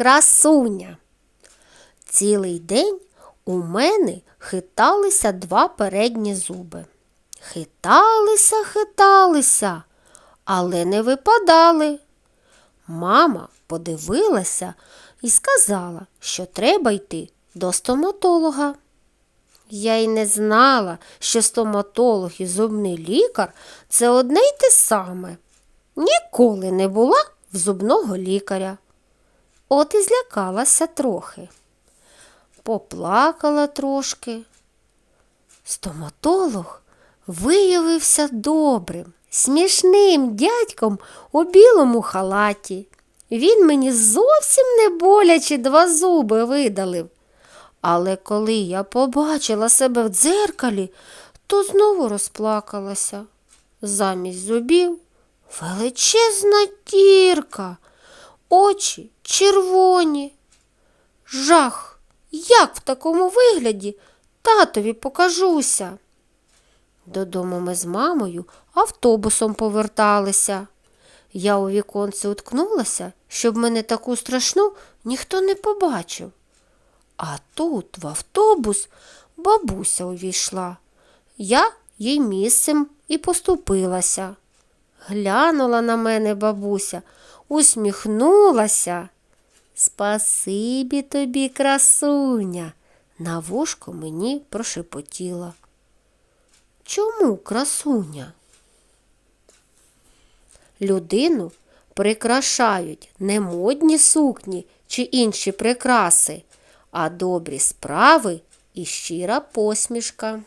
красуня. Цілий день у мене хиталися два передні зуби. Хиталися, хиталися, але не випадали. Мама подивилася і сказала, що треба йти до стоматолога. Я й не знала, що стоматолог і зубний лікар це одне й те саме. Ніколи не була в зубного лікаря. От і злякалася трохи. Поплакала трошки. Стоматолог виявився добрим, смішним дядьком у білому халаті. Він мені зовсім не боляче два зуби видалив. Але коли я побачила себе в дзеркалі, то знову розплакалася. Замість зубів величезна дірка, очі червоні. Жах, як в такому вигляді татові покажуся. Додому ми з мамою автобусом поверталися. Я у віконце уткнулася, щоб мене таку страшну ніхто не побачив. А тут в автобус бабуся увійшла. Я їй місцем і поступилася. Глянула на мене бабуся, усміхнулася. Спасибі тобі, красуня, на вушко мені прошепотіла. Чому красуня? Людину прикрашають не модні сукні чи інші прикраси, а добрі справи і щира посмішка.